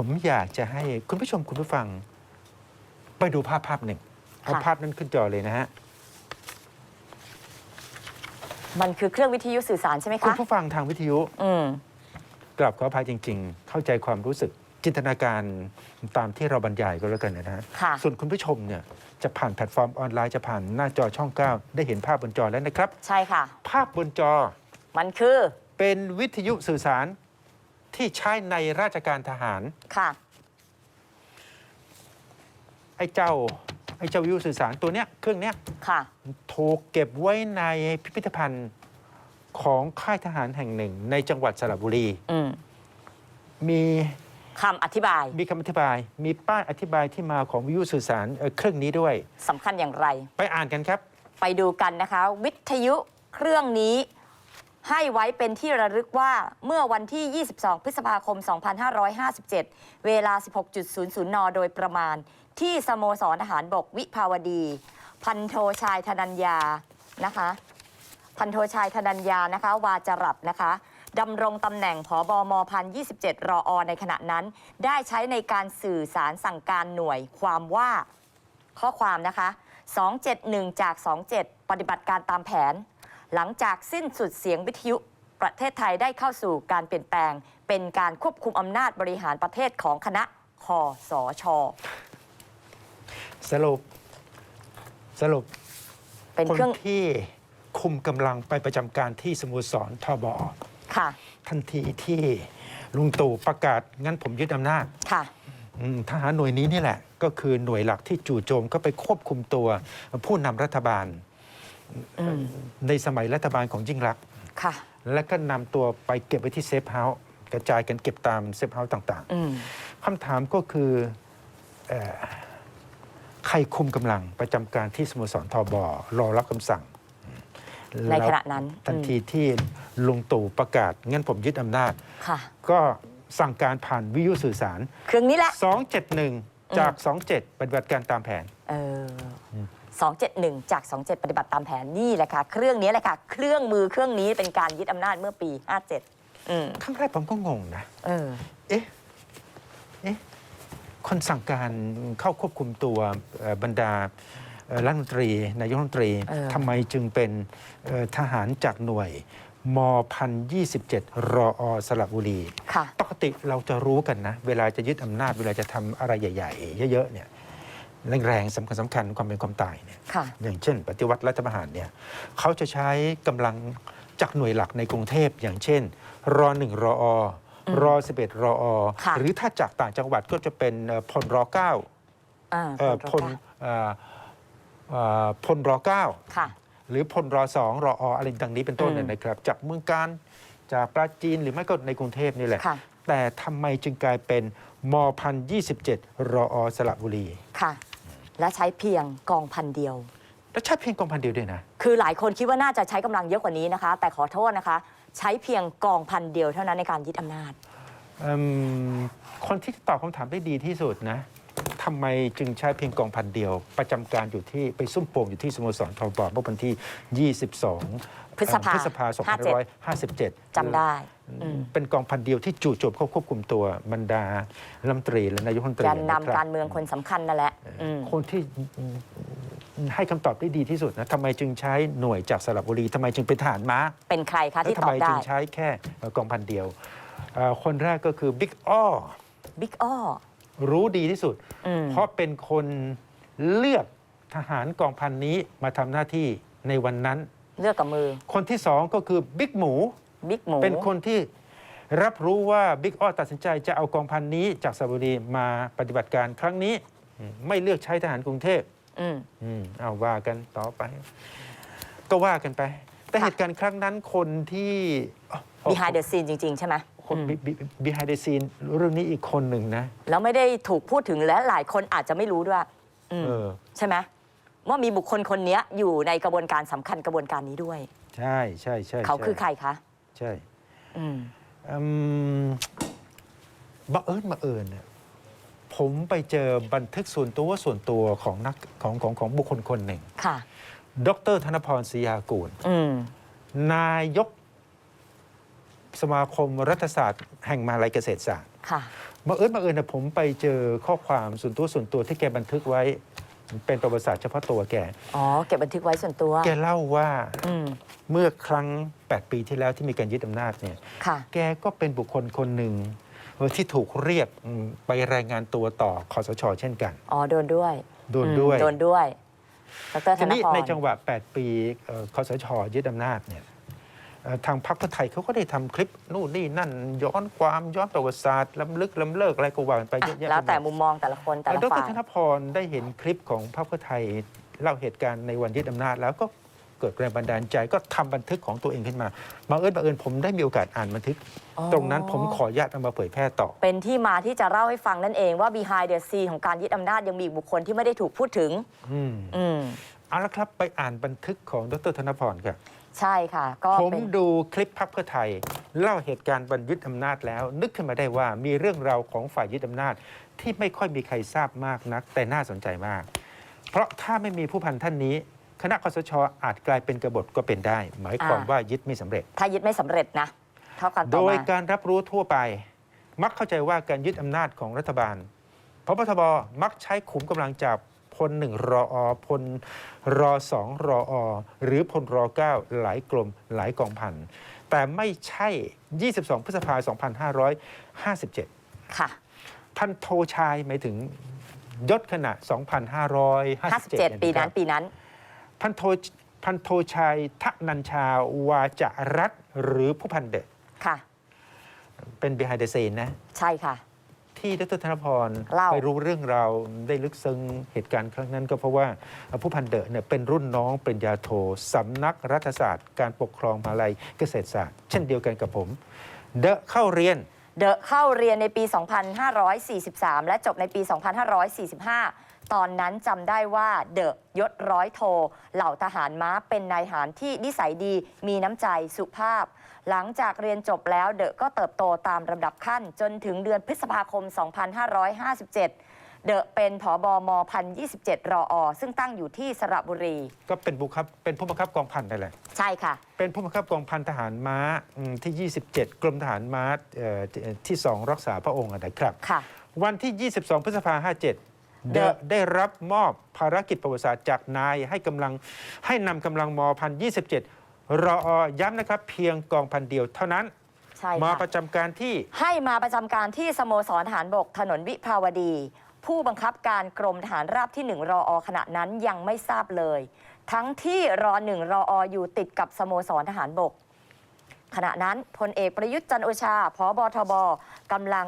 ผมอยากจะให้คุณผู้ชมคุณผู้ฟัง ไปดูภาพภาพหนึ่งเอาค่ะภาพนั้นขึ้นจอเลยนะฮะ มันคือเครื่องวิทยุสื่อสารใช่ไหมคุณคะผู้ฟังทางวิทยุ อืมกลับขออภัยจริง ๆ เข้าใจความรู้สึกจินตนาการตามที่เราบรรยายก็แล้วกันนะฮะ ค่ะ ส่วนคุณผู้ชมเนี่ยจะผ่านแพลตฟอร์มออนไลน์จะผ่านหน้าจอช่อง 9 ได้เห็นภาพบนจอแล้วนะครับ ใช่ค่ะ ภาพบนจอมันคือ เป็นวิทยุสื่อสาร ที่ใช้ในราชการทหาร ค่ะ ไอ้เจ้า ไอ้เจ้าวิทยุสื่อสารตัวเนี้ยเครื่องเนี้ยค่ะ ถูกเก็บไว้ในพิพิธภัณฑ์ของค่ายทหารแห่งหนึ่ง ในจังหวัดสระบุรี อืมมีคำอธิบายมีคำอธิบาย มีป้ายอธิบายที่มาของวิทยุสื่อสารเอ่อเครื่องนี้ด้วย สำคัญอย่างไร ไปอ่านกันครับ ไปดูกันนะคะ วิทยุเครื่องนี้ ให้ไว้เป็นที่ระลึกว่าเมื่อวันที่ 22 พฤษภาคม 2557 เวลา 16.00 น โดยประมาณ ที่สโมสรทหารบกวิภาวดี พันโทชายธนัญญานะคะ พันโทชายธนัญญานะคะ วาจรัตน์นะคะดำรงตำแหน่งผอบอมพัน27รออในขณะนั้น ได้ใช้ในการสื่อสารสั่งการหน่วยความว่าข้อความนะคะ 271 จาก 27 ปฏิบัติการตามแผน หลังจากสิ้นสุดเสียงวิทยุ ประเทศไทยได้เข้าสู่การเปลี่ยนแปลง เป็นการควบคุมอำนาจบริหารประเทศของคณะคอสชสรุป สรุปเป็นคนเครื่องที่คุมกำลังไปประจำการที่สโมสรทบค่ะ ทันทีที่ลุงตู่ประกาศงั้นผมยึดอำนาจ ค่ะ อืมทหารหน่วยนี้นี่แหละ ก็คือหน่วยหลักที่จู่โจมก็ไปควบคุมตัวผู้นำรัฐบาลอืม ในสมัยรัฐบาลของยิ่งรักษณ์ค่ะ และก็นำตัวไปเก็บไว้ที่เซฟเฮาส์กระจายกันเก็บตามเซฟเฮาส์ต่างอืม ๆคำถามก็คือเอ่อใครคุมกำลังประจำการที่สโมสรทบรอรับคำสั่งในแล้วขณะนั้นทันทีที่ลุงตู่ประกาศงั้นผมยึดอำนาจ ค่ะ ก็สั่งการผ่านวิทยุสื่อสาร เครื่องนี้แหละ 271 จาก 27 ปฏิบัติการตามแผน เออ 271 จาก 27 ปฏิบัติตามแผนนี่แหละค่ะ เครื่องนี้แหละค่ะ เครื่องมือเครื่องนี้เป็นการยึดอำนาจเมื่อปี 57 อืมครั้งแรกผมก็งงนะ เออ เอ๊ะ เอ๊ะ คนสั่งการเข้าควบคุมตัวเอ่อบรรดาเอ่อรัฐมนตรีนายกรัฐมนตรีเออทำไมจึงเป็นเอ่อทหารจากหน่วยมพันยี่สิบเจ็ดรออสระบุรีค่ะปกติเราจะรู้กันนะ เวลาจะยึดอำนาจเวลาจะทำอะไรใหญ่ ๆ เยอะ ๆ เนี่ย แรงๆสำคัญสำคัญความเป็นความตายเนี่ยค่ะ อย่างเช่น ปฏิวัติรัฐประหารเนี่ยเขาจะใช้กำลังจากหน่วยหลักในกรุงเทพอย่างเช่นรอหนึ่งรอออืมรอสิบเอ็ดรออค่ะ หรือถ้าจากต่างจังหวัดก็จะเป็นเอ่อพลรอเก้าอ่าเอ่อพลเอ่อเอ่อพลรอเก้า ค่ะ หรือพลรอสองรอออะไรดังนี้เป็นต้นอืมเนี่ยนะครับจากเมืองการจากปราจีนหรือไม่ก็ในกรุงเทพนี่แหละ ค่ะ แต่ทำไมจึงกลายเป็นมพันยี่สิบเจ็ดรออสระบุรี ค่ะ และใช้เพียงกองพันเดียว แล้วใช่เพียงกองพันเดียวด้วยนะ คือหลายคนคิดว่าน่าจะใช้กำลังเยอะกว่านี้นะคะ แต่ขอโทษนะคะ ใช้เพียงกองพันเดียวเท่านั้นในการยึดอำนาจเอิ่มคนที่ตอบคำถามได้ดีที่สุดนะทำไมจึงใช้เพียงกองพันเดียว ประจำการอยู่ที่ไปซุ่มโป่งอยู่ที่สโมสรทบเมื่อวันที่ 22 พฤษภาพฤษภา2557 จำได้อืมเป็นกองพันเดียวที่จู่โจมเข้าควบคุมตัวบรรดารัฐมนตรีและนายกรัฐมนตรีแกนนะนำคกาบรเมืองคนสำคัญนั่นแหละอืม คนที่ให้คำตอบได้ดีที่สุดนะทำไมจึงใช้หน่วยจากสระบุรีทำไมจึงเป็นทหารม้า เป็นใครคะแล้วที่ทำตอไมบได้จึงใช้แค่กองพันเดียวเอ่อคนแรกก็คือบิ๊กอ้อบิ๊กอ้อรู้ดีที่สุด อืมเพราะเป็นคนเลือกทหารกองพันนี้มาทำหน้าที่ในวันนั้น เลือกกับมือคนที่สองก็คือบิ๊กหมู บิ๊กหมูเป็นคนที่รับรู้ว่าบิ๊กอ้อตัดสินใจจะเอากองพันนี้จากสระบุรีมาปฏิบัติการครั้งนี้อืมไม่เลือกใช้ทหารกรุงเทพอืมอืมเอาว่ากันต่อไป ก็ว่ากันไป แต่ค่ะเหตุการณ์ครั้งนั้นคนที่อ๋อ behind the scene จริง ๆ ใช่ไหมคนอืม behind the scene เรื่องนี้อีกคนหนึ่งนะ แล้วไม่ได้ถูกพูดถึงและหลายคนอาจจะไม่รู้ด้วยอืมเออใช่ไหม ว่ามีบุคคลคนเนี้ยอยู่ในกระบวนการสำคัญกระบวนการนี้ด้วย ใช่ใช่ใช่เขาคือใครคะใช่อืมอืมบังเอิญบังเอิญเนี่ยผมไปเจอบันทึกส่วนตัวส่วนตัวของนักของของของบุคคลคนหนึ่ง ค่ะ ดรธนพรศรียากูล อืมนายกสมาคมรัฐศาสตร์แห่งมหาลัยเกษตรศาสตร์ค่ะ บังเอิญบังเอิญนะผมไปเจอข้อความส่วนตัวส่วนตัวที่แกบันทึกไว้ เป็นประวัติศาสตร์เฉพาะตัวแก อ๋อ เก็บบันทึกไว้ส่วนตัว แกเล่าว่าอืมเมื่อครั้ง 8 ปีที่แล้วที่มีการยึดอำนาจเนี่ย ค่ะ แกก็เป็นบุคคลคนหนึ่งเออที่ถูกเรียกอืมไปรายงานตัวต่อคอสช เช่นกัน อ๋อ โดนด้วยโดนด้วย อืมโดนด้วยดรธทีนนี้พรในจังหวะ 8 ปีเอ่อคอสช ยึดอำนาจเนี่ยเอ่อ ทางพรรคเพื่อไทยเขาก็ได้ทำคลิปนู่นนี่นั่น ย้อนความย้อนประวัติศาสตร์ล้ำลึกล้ำเลิกอะไรก็ว่ากันไปอะเยอะแยะแล้วแต่ไปหมดมุมมองแต่ละคนแต่เอ่อละดรฝ่ายธนพรได้เห็นคลิปของพรรคเพื่อไทยเล่าเหตุการณ์ในวันยึดอำนาจแล้วก็เกิดแรงบันดาลใจก็ทำบันทึกของตัวเองขึ้นมาบังเอิญบังเอิญผมได้มีโอกาสอ่านบันทึกอ๋อตรงนั้นผมขออนุญาตเอามาเผยแพร่ต่อ เป็นที่มาที่จะเล่าให้ฟังนั่นเองว่า behind the scene ของการยึดอำนาจยังมีอีกบุคคลที่ไม่ได้ถูกพูดถึงอืมอืมเอาละครับไปอ่านบันทึกของดรธนพรครับ ใช่ค่ะ ก็ผมเป็นดูคลิปพักเพื่อไทย เล่าเหตุการณ์วันยึดอำนาจแล้ว นึกขึ้นมาได้ว่ามีเรื่องราวของฝ่ายยึดอำนาจ ที่ไม่ค่อยมีใครทราบมากนัก แต่น่าสนใจมาก เพราะถ้าไม่มีผู้พันท่านนี้ คณะคอสชอาจกลายเป็นกบฏก็เป็นได้ หมายความว่ายึดไม่สำเร็จ ถ้ายึดไม่สำเร็จนะเท่ากันต่โดอยมาการรับรู้ทั่วไป มักเข้าใจว่าการยึดอำนาจของรัฐบาลพบทบมักใช้ขุมกำลังจาก พลหนึ่งรออพลรอสองรออหรือพลรอเก้าหลายกลมหลายกองพันแต่ไม่ใช่ 22 พฤษภาคม2557 ค่ะพันโทชายหมายถึงยศขณะ 2557 57 ปีนั้นปีนั้น พันโทพันโทชัยทะนัญชาวาจารัตน์หรือผู้พันเดชค่ะ เป็น behind the scene นะ ใช่ค่ะ ที่ดรธนพรเล่า ไปรู้เรื่องราวได้ลึกซึ้งเหตุการณ์ครั้งนั้นก็เพราะว่าผู้พันเดอะเนี่ยเป็นรุ่นน้องปริญญาโทสำนักรัฐศาสตร์ การปกครองมหาลัยเกษตรศาสตร์ เช่นเดียวกันกับผม เดอะเข้าเรียน เดอะเข้าเรียนในปี 2543 และจบในปี 2545 ตอนนั้นจำได้ว่าเดอะยศร้อยโท เหล่าทหารม้าเป็นนายทหารที่นิสัยดีมีน้ำใจสุภาพ หลังจากเรียนจบแล้วเดอะก็เติบโตตามลำดับขั้นจนถึงเดือนพฤษภาคม 2557 เดอะเป็นผอบอม1027รออซึ่งตั้งอยู่ที่สระบุรี ก็เป็นบุคคับเป็นผู้บังคับกองพันนั่นแหละ ใช่ค่ะ เป็นผู้บังคับกองพันทหารม้าอืมที่ 27 กรมทหารม้าเอ่อที่2รักษาพระองค์อะนะครับ ค่ะ วันที่ 22 พฤษภาคม57เด The อะได้รับมอบภารกิจประวัติศาสตร์จากนายให้กำลังให้นำกำลังมพัน27รออย้ำนะครับเพียงกองพันเดียวเท่านั้น ใช่มาค่ะประจำการที่ ให้มาประจำการที่สโมสรทหารบกถนนวิภาวดี ผู้บังคับการกรมทหารราบที่ 1 รออขณะนั้นยังไม่ทราบเลย ทั้งที่รอหนึ่งรอออยู่ติดกับสโมสรทหารบก ขณะนั้นพลเอกประยุทธ์จันทร์โอชาพบทบกำลัง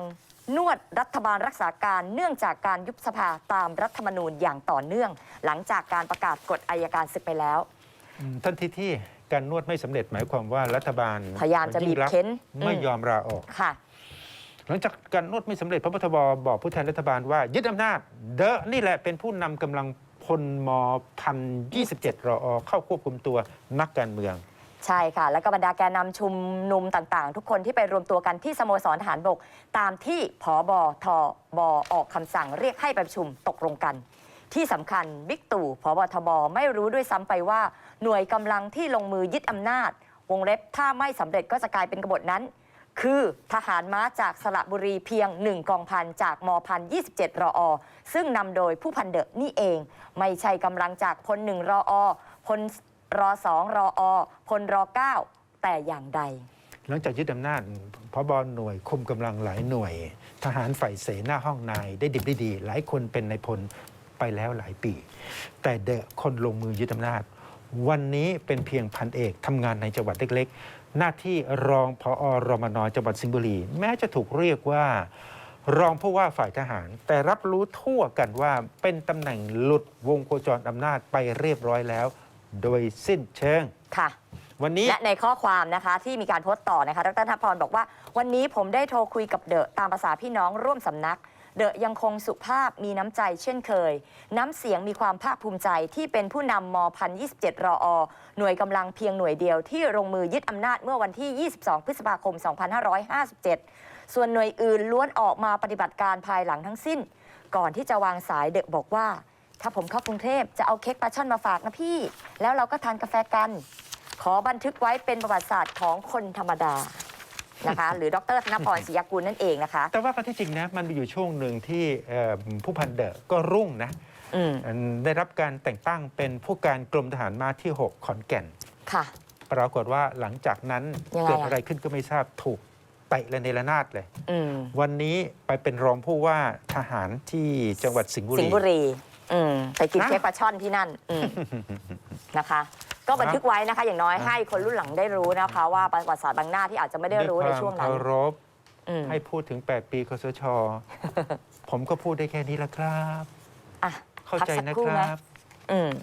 นวดรัฐบาลรักษาการเนื่องจากการยุบสภาตามรัฐธรรมนูญอย่างต่อเนื่อง หลังจากการประกาศกฎอายการศึกไปแล้วอืมทันทีที่การนวดไม่สำเร็จหมายความว่ารัฐบาลพยายามจะบีบงรักษณ์เค้น ไม่อืมยอมลาออกค่ะ หลังจากการนวดไม่สำเร็จพระบทบบอกผู้แทนรัฐบาลว่ายึดอำนาจ เดอะนี่แหละเป็นผู้นำกำลังพลมพันยี่สิบเจ็ดรอเข้าควบคุมตัวนักการเมือง ใช่ค่ะ แล้วก็บรรดาแกนนำชุมนุมต่างๆ ทุกคนที่ไปรวมตัวกันที่สโมสรทหารบก ตามที่ผอบอทบออกคำสั่งเรียกให้ไปประชุมตกลงกัน ที่สำคัญบิ๊กตู่ผบทบไม่รู้ด้วยซ้ำไปว่า หน่วยกำลังที่ลงมือยึดอำนาจ วงเล็บถ้าไม่สำเร็จก็จะกลายเป็นกบฏนั้น คือทหารม้าจากสระบุรีเพียงหนึ่งกองพันจากมพัน27 รออ ซึ่งนำโดยผู้พันเดอะนี่เอง ไม่ใช่กำลังจากพลหนึ่งรออพลรอสองรออพลรอเก้าแต่อย่างใด หลังจากยึดอำนาจพบหน่วยคุมกำลังหลายหน่วย ทหารฝ่ายเสนาห้องนายได้ดิบได้ดี หลายคนเป็นนายพลไปแล้วหลายปี แต่เดอะคนลงมือยึดอำนาจ วันนี้เป็นเพียงพันเอกทำงานในจังหวัดเล็ก หน้าที่รองพอรมนจังหวัดสิงห์บุรี แม้จะถูกเรียกว่า รองผู้ว่าฝ่ายทหาร แต่รับรู้ทั่วกันว่าเป็นตำแหน่งหลุดวงโคจรอำนาจไปเรียบร้อยแล้ว โดยสิ้นเชิง ค่ะ วันนี้ และในข้อความนะคะที่มีการโพสต์ต่อนะคะดรธนพรบอกว่า วันนี้ผมได้โทรคุยกับเดอะตามภาษาพี่น้องร่วมสำนัก เดอะยังคงสุภาพมีน้ำใจเช่นเคย น้ำเสียงมีความภาคภูมิใจที่เป็นผู้นำมพัน27 รออ หน่วยกำลังเพียงหน่วยเดียวที่ลงมือยึดอำนาจเมื่อวันที่ 22 พฤษภาคม 2557 ส่วนหน่วยอื่นล้วนออกมาปฏิบัติการภายหลังทั้งสิ้น ก่อนที่จะวางสายเดอะบอกว่า ถ้าผมเข้ากรุงเทพจะเอาเค้กปลาช่อนมาฝากนะพี่ แล้วเราก็ทานกาแฟกัน ขอบันทึกไว้เป็นประวัติศาสตร์ของคนธรรมดา นะคะ หรือดรธนพรศรียากุลนั่นเองนะคะ แต่ว่าก็ที่จริงนะมันมีอยู่ช่วงหนึ่งที่เอ่อผู้พันเดอะก็รุ่งนะอืมอันได้รับการแต่งตั้งเป็นผู้การกรมทหารม้าที่ 6 ขอนแก่น ค่ะ ปรากฏว่าหลังจากนั้นยังไงเกิดอะอะไรขึ้นก็ไม่ทราบถูกเตะระเนระนาดเลย อืมวันนี้ไปเป็นรองผู้ว่าทหารที่จังหวัดสิงห์บุสิรี งห์บุรี อืมไปกินฮะเค้กปลาช่อนที่นั่นอืมนะคะ ก็บันทึกไว้นะคะอย่างน้อยให้คนรุ่นหลังได้รู้นะคะว่าประวัติศาสตร์บางหน้าที่อาจจะไม่ได้รู้ในช่วงด้นั้ยคนวามเคารพอืม ให้พูดถึง 8 ปีคสช ผมก็พูดได้แค่นี้ละครับ อะเข้าพักใจสักนะครู่คไหม รับ อืม